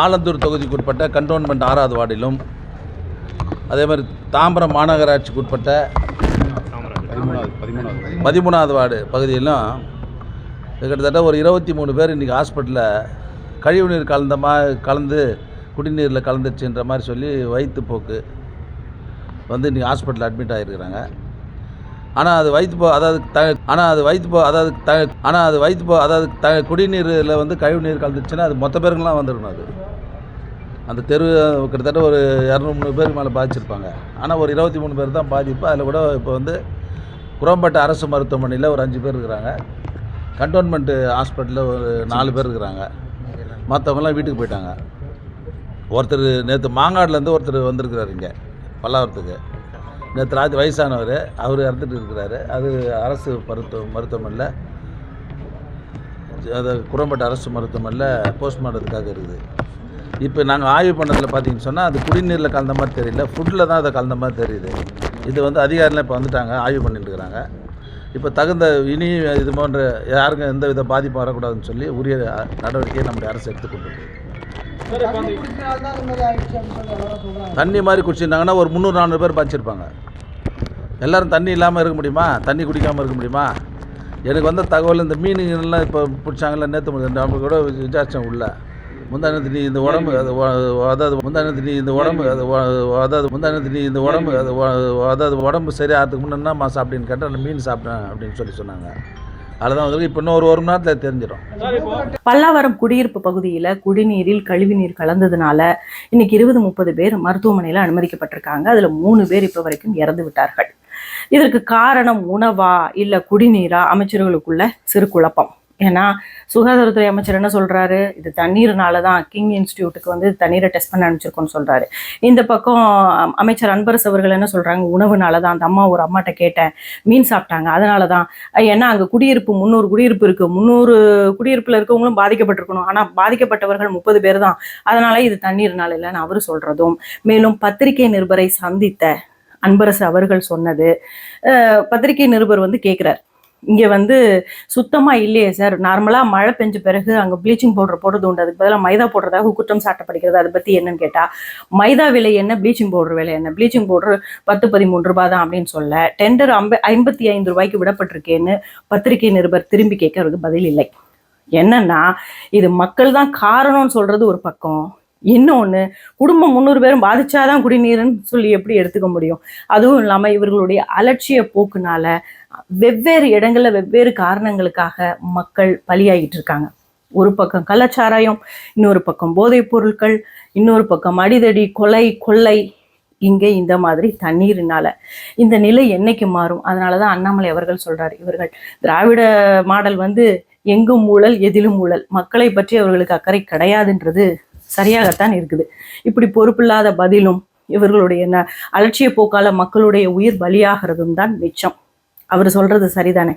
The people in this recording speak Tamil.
ஆலந்தூர் தொகுதிக்குட்பட்ட கண்டோன்மெண்ட் ஆறாவது வார்டிலும் அதே மாதிரி தாம்பரம் மாநகராட்சிக்குட்பட்ட பதிமூணாவது பதிமூணாவது பதிமூணாவது வார்டு பகுதியிலும் கிட்டத்தட்ட ஒரு இருபத்தி மூணு பேர் இன்றைக்கி ஹாஸ்பிட்டலில் கழிவுநீர் கலந்த மா கலந்து குடிநீரில் கலந்துச்சுன்ற மாதிரி சொல்லி வயிற்றுப்போக்கு வந்து இன்றைக்கி ஹாஸ்பிட்டலில் அட்மிட் ஆகிருக்கிறாங்க ஆனால் அது வயிற்று போ அதாவது த ஆனால் அது வயிற்று போ அதாவது த ஆனால் அது வயிற்று போ அதாவது த குடிநீரில் வந்து கழிவு நீர் கலந்துச்சுன்னா அது மொத்த பேருக்குலாம் வந்துடணும் அது. அந்த தெரு கிட்டத்தட்ட ஒரு இரநூறு மூணு பேருக்கு மேலே பாதிச்சிருப்பாங்க. ஆனால் ஒரு இருபத்தி மூணு பேர் தான் பாதிப்பு. அதில் கூட இப்போ வந்து குரம்பேட்டை அரசு மருத்துவமனையில் ஒரு அஞ்சு பேர் இருக்கிறாங்க. கண்டோன்மெண்ட்டு ஹாஸ்பிட்டலில் ஒரு நாலு பேர் இருக்கிறாங்க. மற்றவங்களாம் வீட்டுக்கு போயிட்டாங்க. ஒருத்தர் நேற்று மாங்காடுலேருந்து ஒருத்தர் வந்திருக்கிறாரு இங்கே பல்லாவரத்துக்கு. நேற்று ராத்திரி வயசானவர் அவர் இறந்துட்டு இருக்கிறாரு. அது அரசு மருத்துவ மருத்துவமனையில் அது குரம்பட்டு அரசு மருத்துவமனையில் போஸ்ட்மார்ட்டத்துக்காக இருக்குது. இப்போ நாங்கள் ஆய்வு பண்ணதில் பார்த்தீங்கன்னு சொன்னால் அது குடிநீரில் கலந்த மாதிரி தெரியல ஃபுட்டில் தான் அதை கலந்த மாதிரி தெரியுது. இது வந்து அதிகாரிலாம் இப்போ வந்துட்டாங்க ஆய்வு பண்ணிட்டு இருக்கிறாங்க. இப்போ தகுந்த இனி இது போன்ற யாருக்கும் எந்த வித பாதிப்பும் வரக்கூடாதுன்னு சொல்லி உரிய நடவடிக்கையை நம்முடைய அரசு எடுத்துக்கொண்டிருக்கு தண்ணி மாதிரி குடிச்சிருந்தாங்கன்னா ஒரு முந்நூறு நானூறு பேர் பாய்ச்சிருப்பாங்க எல்லாரும் தண்ணி இல்லாமல் இருக்க முடியுமா? தண்ணி குடிக்காமல் இருக்க முடியுமா? எனக்கு வந்த தகவல் இந்த மீனுங்கெல்லாம் இப்போ பிடிச்சாங்கல்ல நேற்று நம்ம கூட விசாரிச்சோம் உள்ள. முந்தானத்து நீ இந்த உடம்பு அது அதாவது முந்தானத்து நீ இந்த உடம்பு அது அதாவது முந்தானத்து நீ இந்த உடம்பு அது அதாவது உடம்பு சரியாகிறதுக்கு முன்னே என்னம்மா சாப்பிட்டேன்னு கேட்டால் அந்த மீன் சாப்பிட்டேன் அப்படின்னு சொல்லி சொன்னாங்க. அதுதான் வந்து இப்போ இன்னும் ஒரு ஒரு மணி நேரத்தில் தெரிஞ்சிடும். பல்லாவரம் குடியிருப்பு பகுதியில் குடிநீரில் கழிவுநீர் கலந்ததுனால இன்னைக்கு இருபது முப்பது பேர் மருத்துவமனையில் அனுமதிக்கப்பட்டிருக்காங்க. அதில் மூணு பேர் இப்போ வரைக்கும் இறந்து விட்டார்கள். இதற்கு காரணம் உணவா இல்லை குடிநீரா? அமைச்சர்களுக்குள்ள சிறு குழப்பம். ஏன்னா சுகாதாரத்துறை அமைச்சர் என்ன சொல்கிறாரு இது தண்ணீர்னால தான் கிங் இன்ஸ்டியூட்டுக்கு வந்து தண்ணீரை டெஸ்ட் பண்ண அனுப்பிச்சிருக்கோம்னு சொல்கிறாரு இந்த பக்கம் அமைச்சர் அன்பரசு அவர்கள் என்ன சொல்கிறாங்க உணவுனால தான் அந்த அம்மா ஒரு அம்மாட்ட கேட்டேன். மீன் சாப்பிட்டாங்க. அதனால தான் ஏன்னா அங்கே குடியிருப்பு முந்நூறு குடியிருப்பு இருக்குது முந்நூறு குடியிருப்பில் இருக்கவங்களும் பாதிக்கப்பட்டிருக்கணும். ஆனால் பாதிக்கப்பட்டவர்கள் முப்பது பேர் தான் அதனால இது தண்ணீர்னால இல்லைன்னு அவர் சொல்கிறதும் மேலும் பத்திரிகை நிருபரை சந்தித்த அன்பரசு அவர்கள் சொன்னது பத்திரிகை நிருபர் வந்து கேட்குறார் இங்கே வந்து சுத்தமாக இல்லையே சார். நார்மலாக மழை பெஞ்ச பிறகு அங்கே ப்ளீச்சிங் பவுடர் போடுறது உண்டு. அதுக்கு பதிலாக மைதா போடுறதாக குற்றம் சாட்டப்படுகிறது. அதை பற்றி என்னன்னு கேட்டால் மைதா விலை என்ன ப்ளீச்சிங் பவுடர் விலை என்ன? ப்ளீச்சிங் பவுடர் பத்து பதிமூன்று ரூபா தான் அப்படின்னு சொல்ல. டெண்டர் ஐம்ப ஐம்பத்தி ஐந்து ரூபாய்க்கு விடப்பட்டிருக்கேன்னு பத்திரிகை நிருபர் திரும்பி கேட்கறதுக்கு பதில் இல்லை. என்னன்னா இது மக்கள் தான் காரணம்னு சொல்றது ஒரு பக்கம். இன்னொன்று குடும்பம் முந்நூறு பேரும் பாதிச்சாதான் குடிநீர்னு சொல்லி எப்படி எடுத்துக்க முடியும்? அதுவும் இல்லாமல் இவர்களுடைய அலட்சிய போக்குனால வெவ்வேறு இடங்கள்ல வெவ்வேறு காரணங்களுக்காக மக்கள் பலியாகிட்டு இருக்காங்க. ஒரு பக்கம் கலாச்சாரம் இன்னொரு பக்கம் போதைப் பொருட்கள் இன்னொரு பக்கம் அடிதடி கொலை கொள்ளை. இங்கே இந்த மாதிரி தண்ணீரினால இந்த நிலை என்னைக்கு மாறும்? அதனால தான் அண்ணாமலை அவர்கள் சொல்றாரு. இவர்கள் திராவிட மாடல் வந்து எங்கும் ஊழல் எதிலும் ஊழல். மக்களை பற்றி அவர்களுக்கு அக்கறை கிடையாதுன்றது சரியாகத்தான் இருக்குது. இப்படி பொறுப்பில்லாத பதிலும் இவர்களுடைய ந- அலட்சிய போக்கால மக்களுடைய உயிர் பலியாகிறதும் தான் மிச்சம். அவர் சொல்றது சரிதானே?